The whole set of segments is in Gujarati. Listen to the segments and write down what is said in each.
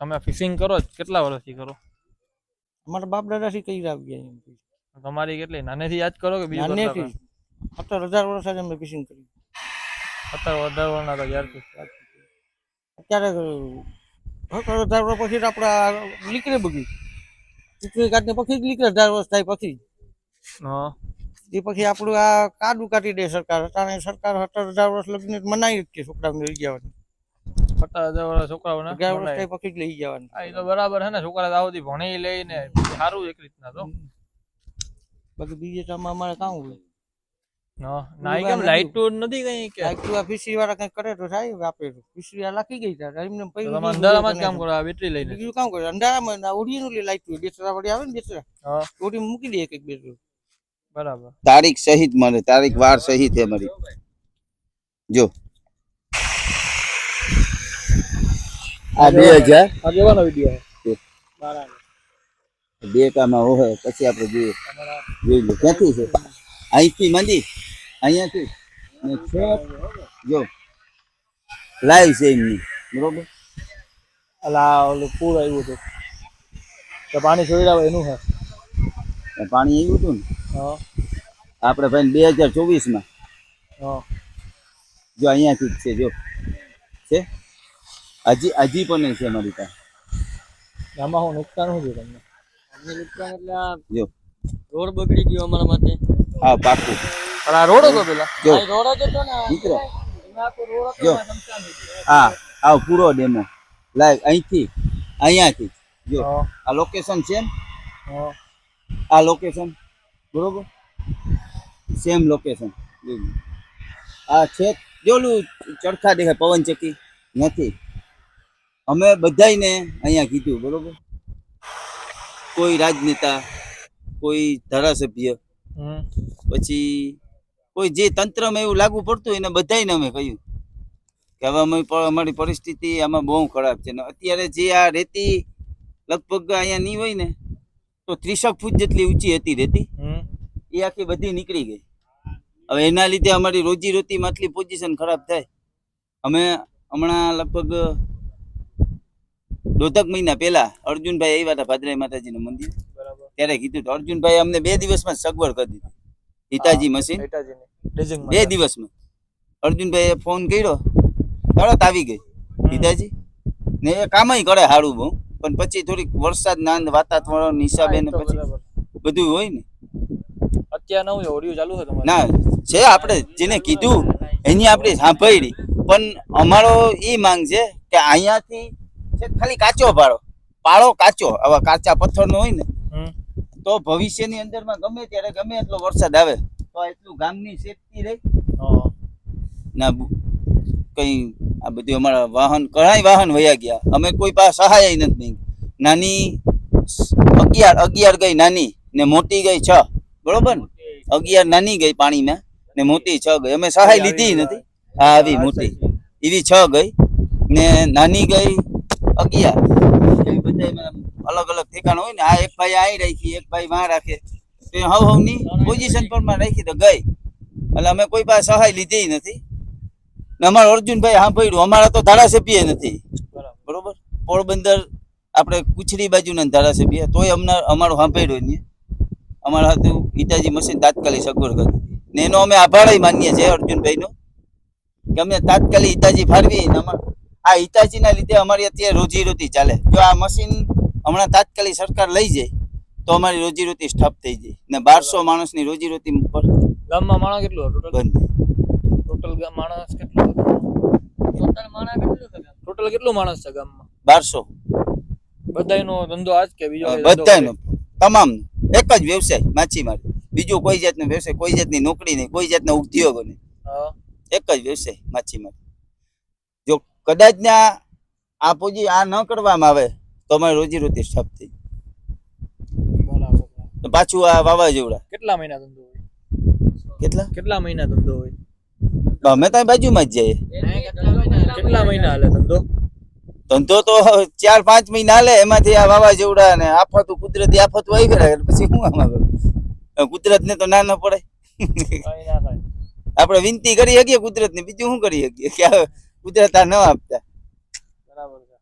તમે ફિશિંગ કરો કેટલા વર્ષથી કરો? અમારા બાપ દાદાથી કઈ ગયા એમ તમારી કેટલી? નાનેથી યાદ કરો કે બીજું નાનેથી. સત્તર હજાર વર્ષ આજે અમે ફિશિંગ કર્યું હતા? સત્તર વધારે વર્ષના તો યાર અત્યારે સત્તર હજાર વર્ષ પછી આપણે નીકળે બગી ચૂંટણી કાઢને પછી જ નીકળે હજાર વર્ષ થાય પછી. હા. એ પછી આપણું આ કાદું કાઢી દે સરકાર. અત્યારે સરકાર સત્તર હજાર વર્ષ લગીને મનાઈ જ છે છોકરાઓને લઈ જવાની. છોકરાઓને. લઈ જવાની. હા એ તો બરાબર ને છોકરા આવતી ભણી લઈને સારું એક રીતના તો. બાકી બીજે તો અમારે કામ હોય. ના કેમ લાઈટ નથી કઈ કે? લાઈટ આ ફિશરી વાળા કઈ કરે તો થાય આપે તો. ફિશરી આ લાખી ગઈ ત્યારે એમને પૈસા તમે અંધારામાં જ કામ કરો આ બેટરી લઈને. બીજું કામ કરે અંધારામાં ના ઓડિયનલી લાઈટ હોય બેસરા વાળી આવે ને બેટરા હા. ઓડી મૂકી દે એક એક બેસરું બરાબર. તારીખ સહિત મળે તારીખ વાર સહિત હે મારી. જો. આ બે હજાર આ કેવાનો વિડિયો બે. કામાં હોય પછી આપણે જોઈએ. જોઈ લો ક્યાંથી છે? અહીંથી મંદિર અહીંયાથી. ને છેક જો. લાઈવ છે એમની બરોબર? અલા ઓલું પૂર આવ્યું હતું તો પાણી છોડ્યા એનું હે પાણી આવ્યું હતું ને? હા. આપણે ભાઈ બે હજાર ચોવીસમાં. જો અહીંયાથી જ છે જો. છે? હજી હજી પણ છે અમારી પાસે. આમાં હું નુકસાન શું થયું તમને? અમને નુકસાન એટલે આ જો. રોડ બગડી ગયો અમારા માટે. હા પાકું. પણ આ રોડ હતો પેલા? જો. રોડ જ હતો ને મિત્રો જો. હા આવ પૂરો ડેમો. લાઈવ અહીંથી અહીંયાથી. જો. હા. આ લોકેશન છે હા. આ લોકેશન બરોબર? સેમ લોકેશન આ છે જોલું ચરખા દેખાય પવન ચક્કી નથી. અમે બધાયને અહીંયા કીધું બરોબર? કોઈ રાજનેતા કોઈ ધારાસભ્ય પછી કોઈ જે તંત્રમાં એવું લાગુ પડતું એને બધાને અમે કહ્યું કે હવે અમે અમારી પરિસ્થિતિ આમાં બહુ ખરાબ છે. ને અત્યારે જે આ રેતી લગભગ અહીંયા નહીં હોય ને તો ત્રીસક ફૂટ જેટલી ઊંચી હતી રેતી. એ આખી બધી નીકળી ગઈ. હવે એના લીધે અમારી રોજી રોટીમાં આટલી પોઝિશન ખરાબ થાય. અમે હમણાં લગભગ દોઢક મહિના પહેલા અર્જુનભાઈ આવ્યા હતા ભાદરાઈ માતાજીનું મંદિર. ત્યારે કીધું હતું અર્જુનભાઈ અમને બે દિવસમાં સગવડ કરી દીધી. હિતાજી મશીન બે દિવસમાં. અર્જુનભાઈએ ફોન કર્યો. તરત આવી ગઈ. પિતાજી. ને એ કામ કરે સારું બહુ. પણ પછી થોડીક વરસાદ ના વાતાવરણ હિસાબે ને પછી બધું હોય ને. અત્યારે નવું ઓડિયો ચાલુ છે ના છે આપણે જેને કીધું એની આપણે સાંભળી. પણ અમારો એ માંગ છે કે અહીંયાથી ખાલી કાચો પાળો પાળો કાચો આવા કાચા પથ્થરનો હોય ને તો ભવિષ્યની અંદરમાં ગમે ત્યારે ગમે એટલો વરસાદ આવે તો એટલું ગામની સેફટી રહી. ના કઈ આ બધું અમારા વાહન ઘણા વાહન વયા ગયા. અમે કોઈ પાસે સહાય નથી માંગી. નાની અગિયાર અગિયાર ગઈ નાની ને મોટી ગઈ છ. બરોબર ને? અગિયાર નાની ગઈ પાણીમાં ને મોટી છ ગઈ. અમે સહાય લીધી નથી. હા આવી મોટી. એવી છ ગઈ ને નાની ગઈ અગિયાર. એવી બધા અલગ અલગ ઠેકાણ હોય ને, આ એક ભાઈ અહીં રાખી, એક ભાઈ માં રાખે. તો હવ હવની પોઝિશન પર રાખી તો ગઈ. એટલે અમે કોઈ પાસે સહાય લીધી નથી. ને અમારો અર્જુનભાઈ સાંભળ્યું, અમારા તો ધારાસભ્ય નથી. બરાબર? પોરબંદર આપણે કુછડી બાજુના ધારાસભ્ય. તોય અમને અમારું સાંભળ્યું નહીં. અમારા હાથું હિતાજી મશીન તાત્કાલિક સગવડ કરી ને એનો અમે આભાર માનીએ છીએ અર્જુનભાઈનો. કે અમે તાત્કાલિક હિતાજી ફાળવી ને અમાર આ હિતાજીના લીધે અમારી અત્યારે રોજી રોટી ચાલે. જો આ મશીન હમણાં તાત્કાલિક સરકાર લઈ જાય તો અમારી રોજીરોટી સ્ટપ થઈ જાય. ને બારસો માણસની રોજી રોટી પર ગામમાં માણસ કેટલું ટોટલ ટોટલ ગામ માણસ કેટલું ટોટલ માણસ કેટલું છે ગામ? ટોટલ કેટલું માણસ છે ગામમાં? બારસો. બધાનો ધંધો આજ કે બીજો બધાનો તમામ. એક જ વ્યવસાય માછીમારી. બીજો કોઈ જાતનો વ્યવસાય કોઈ જાતની નોકરી નહીં કોઈ જાતના ઉદ્યોગો નહીં. એક જ વ્યવસાય માછીમારી. કદાચ ને આ આ પૂજી આ ન કરવામાં આવે તો અમારી રોજી રોટી ઠપ થઈ પાછું આ વાવાઝોડા. કેટલા મહિના ધંધો હોય? કેટલા? કેટલા મહિના ધંધો હોય? અમે તો બાજુમાં જ જઈએ. કેટલા મહિના હાલે ધંધો? ધંધો તો ચાર પાંચ મહિના હાલે એમાંથી આ વાવાઝોડા ને આફતો કુદરતી આફતો આવી ગયા પછી શું આમાં કરું કુદરત ને તો ના ન પડે. આપડે આપણે વિનંતી કરી શકીએ કુદરત ને બીજું શું કરી શકીએ? કે કુદરત ન આપતા. બરાબર છે.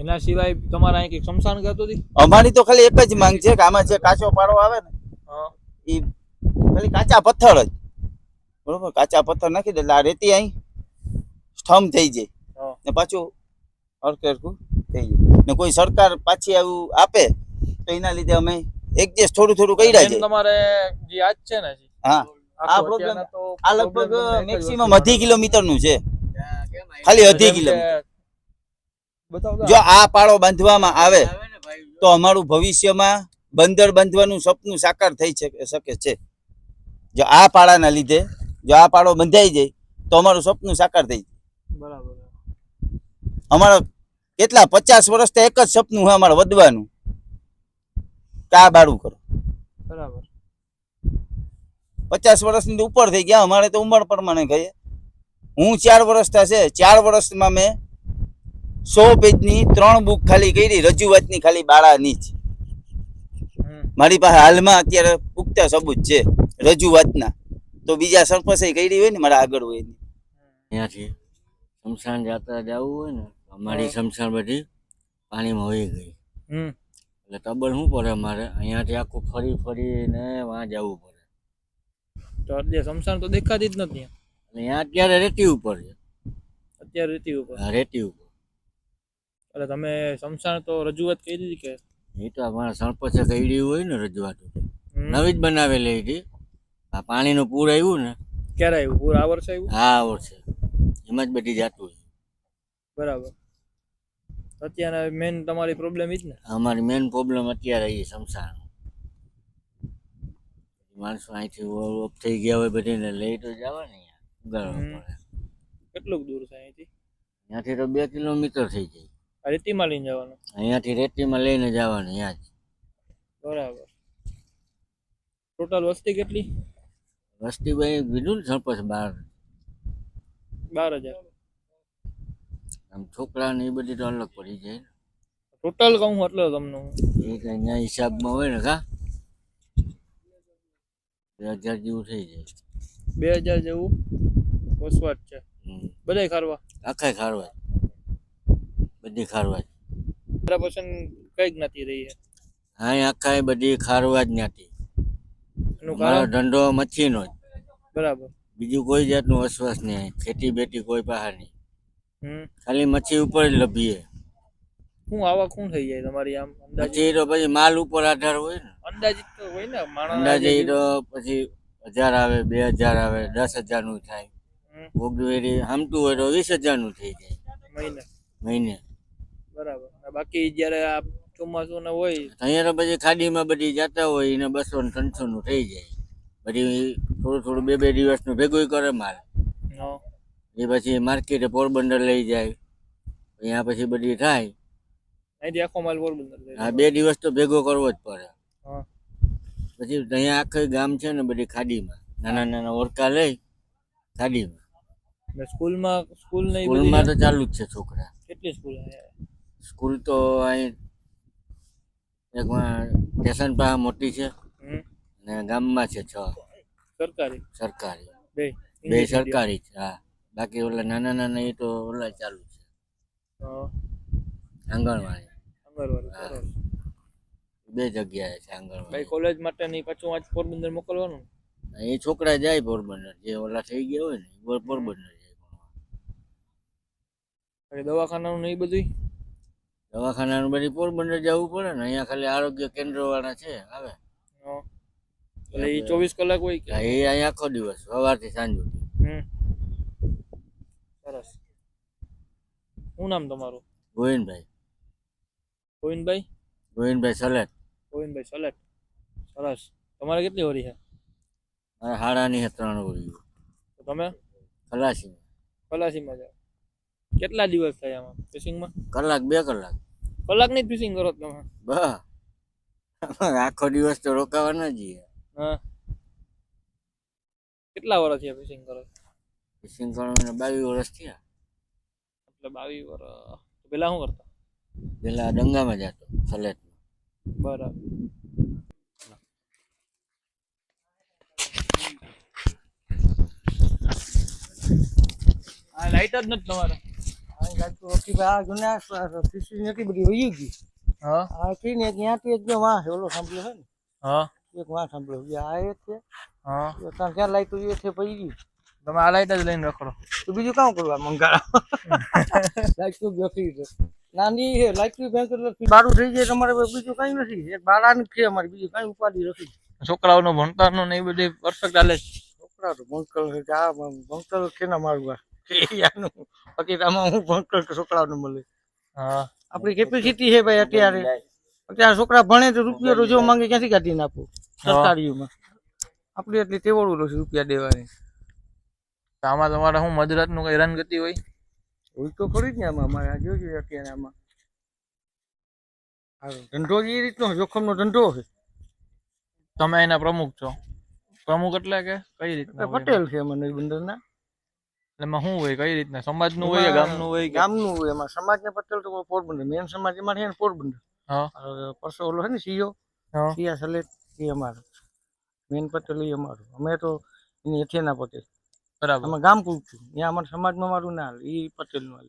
એના સિવાય તમારા અહીં કંઈક શમશાન કરતું હતી અમારી તો ખાલી એક જ માંગ છે કે આમાં જે કાચો પાડો આવે ને એ ખાલી કાચા પથ્થર જ. બરોબર કાચા પથ્થર નાખી દે એટલે આ રેતી અહીં સ્તંભ થઈ જાય. ને પાછું હરકે હરખું થઈ જાય. ને કોઈ સરકાર પાછી આવું આપે તો એના લીધે અમે એડજસ્ટ થોડું થોડું કર્યા છે. તમારે જે આજ છે ને હા. આ પ્રોબ્લેમ આ લગભગ મેક્સિમમ અઢી કિલોમીટરનું છે. ખાલી અઢી કિલોમીટર. જો આ પાળો બાંધવામાં આવે તો અમારું ભવિષ્યમાં બંદર બાંધવાનું સપનું સાકાર થઈ શકે છે. જો આ પાળાના લીધે જો આ પાળો બંધાઈ જાય તો અમારું સપનું સાકાર થઈ જાય. બરાબર. અમારા કેટલા પચાસ વર્ષથી એક જ સપનું હોય અમારે વધવાનું કે આ બાળું કરો? બરાબર. પચાસ વર્ષની ઉપર થઈ ગયા. અમારે તો ઉંમર પ્રમાણે કહીએ હું ચાર વર્ષ થશે ચાર વર્ષમાં મેં સો પેજની ત્રણ બુક ખાલી કરી રજૂઆતની ખાલી બાળાની જ. મારી પાસે હાલમાં અત્યારે પુખ્તા સબૂત છે રજૂઆતના. તો બીજા સરપંચે કરી હોય ને મારા આગળ હોય ને અહીંયાથી શમશાન જાતા જવું હોય ને અમારી શમશાન બધી પાણીમાં વહી ગઈ. હમ. એટલે તબલ શું પડે અમારે? અહીંયાથી આખું ફરી ફરીને વાં જવું પડે. તો અત્યારે શમશાન તો દેખાતી જ નથી અને અત્યારે રેતી ઉપર છે. અત્યારે રેતી ઉપર. આ રેતી ઉપર. એટલે તમે સમસાન તો રજૂઆત કરી દીધી કે? એ તો અમારા સરપંચે કહી હોય ને રજૂઆત. નવી જ બનાવેલી હતી. આ પાણીનું પૂર આવ્યું ને. ક્યારે આવ્યું? પૂર આ વર્ષે આવ્યું? હા આ વર્ષે. એમાં જ બધી જાતું છે બરાબર. અત્યારે મેન તમારી પ્રોબ્લેમ એ જ ને? અમારી મેન પ્રોબ્લેમ અત્યારે એ શમશાન. માણસો અહીંથી ઓફ થઈ ગયા હોય બધીને લઈ તો જવા ને ઉગાડવા. પડે. કેટલું દૂર છે અહીંથી? ત્યાંથી તો બે કિલોમીટર થઈ જાય. રેતીમાં લઈને જવાનું? અહીંયાથી રેતીમાં લઈને જવાનું ત્યાં જ બરાબર. ટોટલ વસ્તી કેટલી? વસ્તી ભાઈ કીધું ને સરપંચ બાર. બાર હજાર. આમ છોકરા ને એ બધી તો અલગ પડી જાય ટોટલ કહું એટલે તમને એ કઈ અહીંયા હિસાબમાં હોય ને કા? બે હજાર જેવું થઈ જાય. બે હજાર જેવું? વસવાટ છે. બધા બધાય ખારવા? આખા ખારવા બધી ખારવા. તારા પસંદ કઈ જ્ઞાતિ રહી છે. હા આખા બધી ખારવા જ જ્ઞાતિ મારો ધંધો મચ્છીનો જ. બરાબર. બીજું કોઈ જાતનું વસવાસ નહીં. ખેતી બેટી કોઈ પાસે નહીં. ખાલી મચ્છી ઉપર જ લભીએ. શું આવક શું થઈ જાય તમારી આમ? અંદાજે તો પછી માલ ઉપર આધાર હોય ને. અંદાજિત તો હોય ને માણસ અંદાજે તો પછી હજાર આવે બે હજાર આવે દસ હજારનું થાય. ઓગવેરી હામતું હોય તો વીસ હજારનું થઈ જાય. મહિને. મહિને. બરાબર. બાકી જ્યારે આ ચોમાસું ને હોય અહીંયા તો પછી ખાડીમાં બધી જતા હોય એને બસો ને ત્રણસો નું થઈ જાય. પછી થોડું થોડું બે બે દિવસનું ભેગું કરે માલ. એ પછી માર્કેટે પોરબંદર લઈ જાય. અહીંયા પછી બધી થાય. અહીંથી આખો માલ પોરબંદર જાય હા બે દિવસ તો ભેગો કરવો જ પડે. હા. પછી અહીંયા આખું ગામ છે ને બધી ખાડીમાં. નાના નાના ઓરકા લઈ ખાડીમાં. સ્કૂલમાં સ્કૂલ નહીં સ્કૂલમાં તો ચાલુ જ છે છોકરા. કેટલી સ્કૂલ સ્કૂલ તો અહીં એક સ્ટેશન પાસે મોટી છે. ને ગામમાં છે છ. સરકારી? સરકારી. બે. બે સરકારી છે હા. બાકી ઓલા નાના નાના એ તો ઓલા ચાલુ છે. આંગણવાડી. આંગણવાડી. બે જગ્યાએ છે આંગણવાડી. કોલેજ માટે નહીં પાછું આજ પોરબંદર મોકલવાનું? એ છોકરા જાય પોરબંદર જે ઓલા થઈ ગયા હોય ને પોરબંદર જાય. દવાખાનાનું નહીં બધું દવાખાનાનું બધી પોરબંદર જવું પડે ને અહીંયા ખાલી આરોગ્ય કેન્દ્ર વાળા છે આવે. એટલે એ ચોવીસ કલાક હોય કે? એ અહીંયા આખો દિવસ સવારથી સાંજ સુધી. સરસ. શું નામ તમારું? ગોવિંદભાઈ. ગોવિંદભાઈ? ગોવિંદભાઈ સલેટ. ગોવિંદભાઈ સલેટ. સરસ. તમારે કેટલી વરી છે? મારે હાડાની છે ત્રણ ઓળીઓ તો તમે? ખલાસીમાં. ખલાસીમાં જાઓ. કેટલા દિવસ થયા આમાં? ફિશિંગમાં? કલાક બે કલાક. કલાકની જ ફિશિંગ કરો તમે. બસ. આખો દિવસ તો રોકાવાના જ હા. કેટલા વર્ષ થયા ફિશિંગ કરો ફિશિંગ કરવાના બાવીસ વર્ષ થયા. એટલે બાવીસ વર્ષ. પેલા શું કરતા? પેલા ડંગામાં જતો સલેટ બરાબર. આ લાઈટ જ નથી તમારે. આ જૂના નથી બધી વહી ગઈ. હા. આ કઈ ને ત્યાંથી એક જો વાહ ઓલો સાંભળ્યો છે ને? હા. એક વાહ સાંભળ્યો આ એક છે. હા. ત્યાં ક્યાં લાઈટ છે પડી ગયું. તમે આ લાઈટ જ લઈને રખડો. તો બીજું કામ કરવા મંગાળા લાઈટ તો બેઠી છે. નાની છે ની બેંક એટલે બારું થઈ જાય તમારે બીજું કઈ નથી. એક બાળાની છે અમારે બીજું કઈ ઉપાધિ નથી. છોકરાઓનો ભણતરનું ને એ બધી પરફેક્ટ હાલે છે. છોકરા તો ભણતર આ બંકલ છે ને મારું આ એનું બાકી આમાં હું ભણતર છોકરાઓને મળે? હા. આપણી કેપેસિટી છે ભાઈ અત્યારે. અત્યારે છોકરા ભણે તો રૂપિયા રોજો માંગે ક્યાંથી કાઢીને આપું? સરકારીઓમાં. આપણી એટલી તેવડું રૂપિયા દેવાની. આમાં તમારે શું મદરાતનું કઈ રનગતિ હોય? હોય તો ખરી જ ને આમાં અમારે આ જોજો અત્યારે આમાં. ધંધો એ રીતનો જોખમનો ધંધો છે. તમે એના પ્રમુખ છો. પ્રમુખ એટલે કે કઈ રીતના પટેલ છે મને બંદરના એમાં શું હોય કઈ રીતના? સમાજનું હોય ગામનું હોય ગામનું હોય એમાં સમાજને પટેલ તો પોરબંદર મેન સમાજ એમાં છે ને પોરબંદર. પરસો ઓલો છે ને સીઓ સિયા સલેટ એ અમારો. મેન પટેલ એ અમારો. અમે તો એની હેઠેના પટેલ. બરાબર. અમે ગામ પૂછ્યું ત્યાં અમારા સમાજમાં મારું ના હાલ. એ પટેલનું હાલ.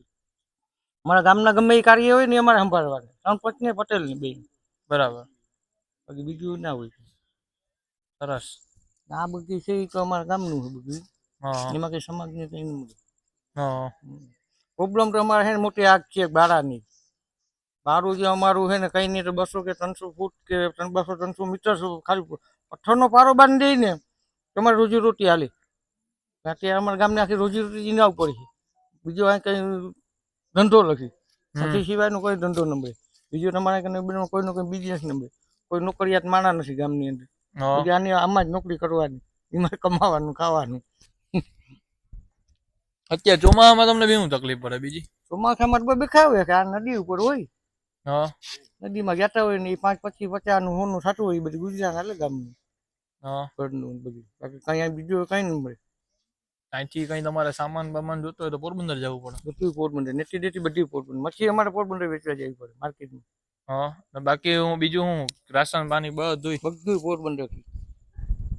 અમારા ગામના ગમે એ કાર્ય હોય ને અમારે સંભાળવાના ત્રણ પત્ની પટેલની બેન. બરાબર. બાકી બીજું ના હોય. સરસ. આ બધી છે એ તો અમારા ગામનું છે બગી એમાં કઈ સમાજને કઈ ન પ્રોબ્લેમ તો અમારે છે ને મોટી આગ છે બારાની. બારું જે અમારું છે ને કઈ નહીં તો બસો કે ત્રણસો ફૂટ કે બસો ત્રણસો મીટર ખાલી પથ્થરનો પારો બાંધી દઈ ને. તમારે રોજી રોટી હાલે. અત્યારે અમારા ગામને આખી રોજી રોટી એના ઉપર છે. બીજો અહીં કઈ ધંધો લખી. પછી સિવાયનો કોઈ ધંધો ન મળે. બીજો તમારે કને બીજો કોઈનો કોઈ બિઝનેસ ન મળે. કોઈ નોકરિયાત માણા નથી ગામની અંદર. હા. આની આમાં જ નોકરી કરવાની. એમાં કમાવાનું ખાવાનું. અત્યારે ચોમાસામાં તમને બેવું તકલીફ પડે બીજી? ચોમાસામાં તો બેખાવે કે આ નદી ઉપર હોય. નદીમાં જતા હોય ને એ પાંચ પચીસ પચાસનું હોનું સાચું હોય બધું ગુજરાત હાલે ગામનું. ઘરનું બધું. બાકી કઈ બીજું કઈ ન મળે. ત્યાંથી કઈ તમારે સામાન બામાન જોતો હોય તો પોરબંદર જવું પડે. બધું પોરબંદર નેટી ડેટી બધી પોરબંદર. મચ્છી અમારે પોરબંદર વેચવા જવી પડે માર્કેટમાં. હા બાકી હું બીજું હું રાશન પાણી બધું બધું પોરબંદર.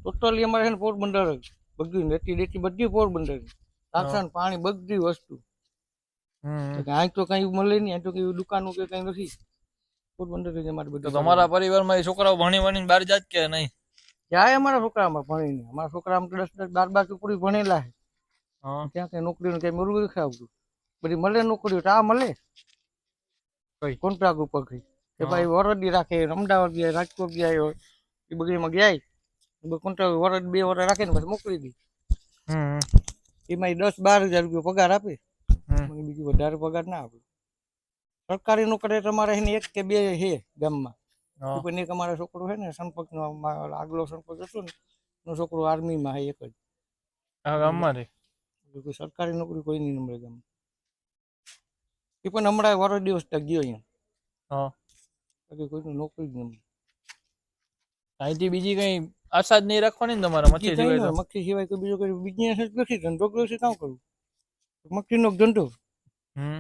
ટોટલી અમારે છે ને પોરબંદર જ. બધું નેટી ડેટી બધી પોરબંદર. રાશન પાણી બધી વસ્તુ. અહીં તો કઈ મળે નહીં અહીં તો કઈ દુકાનો કે કઈ નથી. પોરબંદર જ અમારે બધું તમારા પરિવારમાં એ છોકરાઓ ભણી ભણીને બહાર જાત કે નહીં? જાય અમારા છોકરામાં ભણી નહીં અમારા છોકરામાં તો દસ દસ બાર બાર છોકરી ભણેલા છે. હા. ત્યાં કઈ નોકરીનું કઈ મરું નથી આવતું બધી મળે નોકરીઓ તો આ મળે. કઈ? કોન્ટ્રાક્ટ ઉપર કઈ કે ભાઈ વરદી રાખે અમદાવાદ ગયા રાજકોટ ગયા એ બગડીમાં ગયા. કોન્ટ્રાક્ટ વરદ બે વરસ રાખે ને પછી મોકલી દી. એમાં દસ બાર હજાર રૂપિયા પગાર આપે. મને બીજું વધારે પગાર ના આપે. સરકારી નોકરી તમારે એને એક કે બે હે ગામમાં. પણ એક અમારો છોકરો છે ને સંપર્કનો નો આગલો સંપર્ક હતો ને છોકરો આર્મીમાં હે એક જ. આ ગામમાં રે એટલે કોઈ સરકારી નોકરી કોઈ નહીં મળે ગામમાં એ પણ હમણાં વારો દિવસ તક ગયો અહીંયા. હા. બાકી કોઈની નોકરી જ નહીં અહીંથી બીજી કઈ આશા જ નહીં રાખવાની ને તમારા મચ્છી સિવાય મચ્છી સિવાય કોઈ બીજો કોઈ બિઝનેસ જ નથી ધંધો કર્યો છે કામ કરવું? મગફળીનો ધંધો.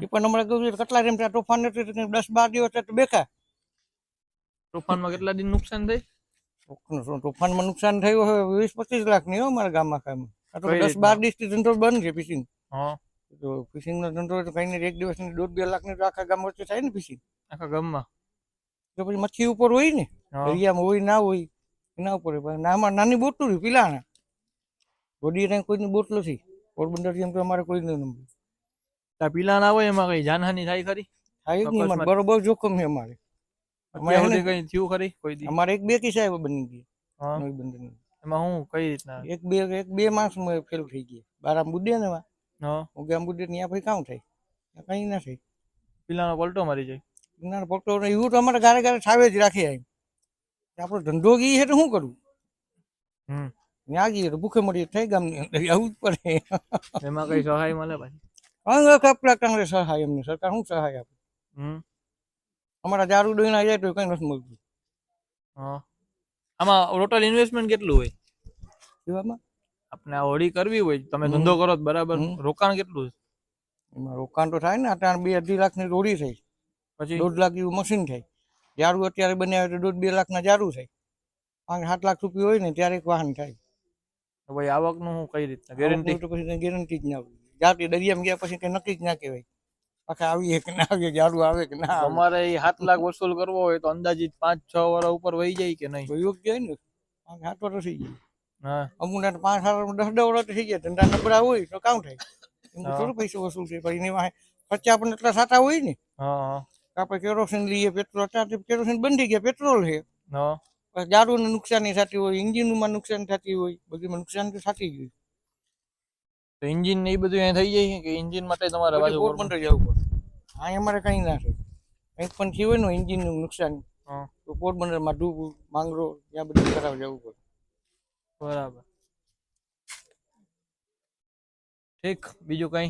એ પણ હમણાં કહ્યું કેટલા ટાઈમ ત્યાં તોફાન નથી દસ બાર દિવસ બેઠા. તોફાનમાં કેટલા દિન નુકસાન થઈ તોફાનમાં નુકસાન થયું હવે વીસ પચીસ લાખની હો અમારા ગામમાં કામ. આ તો દસ બાર દિવસથી ધંધો બંધ છે ફિશિંગ તો ફિશિંગ નો ધંધો તો કઈ એક દિવસની દોઢ બે લાખની તો આખા ગામ વચ્ચે થાય ને ફિશિંગ આખા ગામમાં? તો પછી મચ્છી ઉપર હોય ને દરિયામાં હોય ના હોય એના ઉપર હોય. નાની બોટલું રહી પીલાણા. વડી ત્યાં કોઈની બોટ નથી. પોરબંદર જેમ કે અમારે કોઈ નહીં આ પીલા ના હોય એમાં કઈ જાનહાની થાય ખરી? થાય જ નહીં બરોબર જોખમ છે અમારે. અમારે કઈ થયું ખરી કોઈ અમારે એક બે કિસ્સા એવા બની ગયા બંદર. એમાં હું કઈ રીતના? એક બે એક બે માસમાં ફેલ થઈ ગયા બારા બુડે ને એમાં. હા. ઉગામ બુડે ત્યાં પછી કામ થાય કઈ ના થાય પીલાનો પલટો મારી જાય. ના પલટો એવું તો અમારે ગારે ગારે છાવે જ રાખી આવી આપણો ધંધો ગઈ છે તો શું કરવું હમ. ત્યાં ગઈએ તો ભૂખે મળી થઈ ગામની અંદર આવું જ પડે. એમાં કઈ સહાય મળે પાછી અંગ કપડા કાંગરે સહાય એમને. સરકાર શું સહાય આપે? હમ. અમારા દારૂ ડોહીના જાય તો કઈ નથી મળતું. હા. આમાં ટોટલ ઇન્વેસ્ટમેન્ટ કેટલું હોય? એવામાં? આપણે આ હોળી કરવી હોય તમે ધંધો કરો તો બરાબર. રોકાણ કેટલું છે? એમાં રોકાણ તો થાય ને અત્યારે બે અઢી લાખની રોડી થઈ. પછી? દોઢ લાખ જેવું મશીન થાય જારું અત્યારે બનાવે તો દોઢ બે લાખના જારું થાય પાંચ સાત લાખ રૂપિયા હોય ને ત્યારે એક વાહન થાય. તો ભાઈ આવકનું હું કઈ રીતના? ગેરંટી તો પછી ગેરંટી જ ના હોય. જાતે દરિયામાં ગયા પછી કંઈ નક્કી જ ના કહેવાય. પાછા આવીએ કે ના આવીએ જાડું આવે કે ના અમારે એ સાત લાખ વસૂલ કરવો હોય તો અંદાજિત પાંચ છ વર્ષ ઉપર વહી જાય કે નહીં? તો યોગ્ય હોય ને. પાંચ સાત વર્ષ થઈ જાય હા. અમુક ના પાંચ સાત દસ દસ વર્ષ થઈ જાય ધંધા નબળા હોય તો કામ થાય. એમ. થોડું પૈસા વસૂલ છે. પછી એની વાંહે ખર્ચા આપણને એટલા સાચા હોય ને. આપણે કેરોસીન લઈએ પેટ્રોલ અત્યારે કેરોસીન બંધ થઈ ગયા પેટ્રોલ છે. દારૂને નુકસાની થતી હોય એન્જિનમાં નુકસાન થતી હોય બધીમાં નુકસાન તો થતી જ હોય. તો એન્જિન ને એ બધું અહીંયા થઈ જાય કે એન્જિન માટે તમારે પાછું પોરબંદર જવું પડે. હા અમારે કંઈ ના થાય. કંઈક પણ થયું હોય ને એન્જિનનું નુકસાન હા. તો પોરબંદરમાં ડૂબ માંગરો ત્યાં બધું કરાવવા જવું પડે બરાબર. ઠીક બીજું કઈ?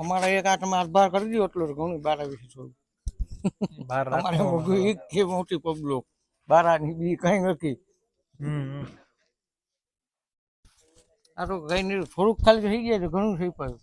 અમારે એક આ તમે આભાર કરી દો એટલો ઘણું બારા વિશે થોડું. બાર અમારે એક મોટી પબલો બારાની બી કઈ નથી. હમ. આ તો કઈ નહીં થોડુંક ખાલી થઈ જાય તો ઘણું થઈ પાયું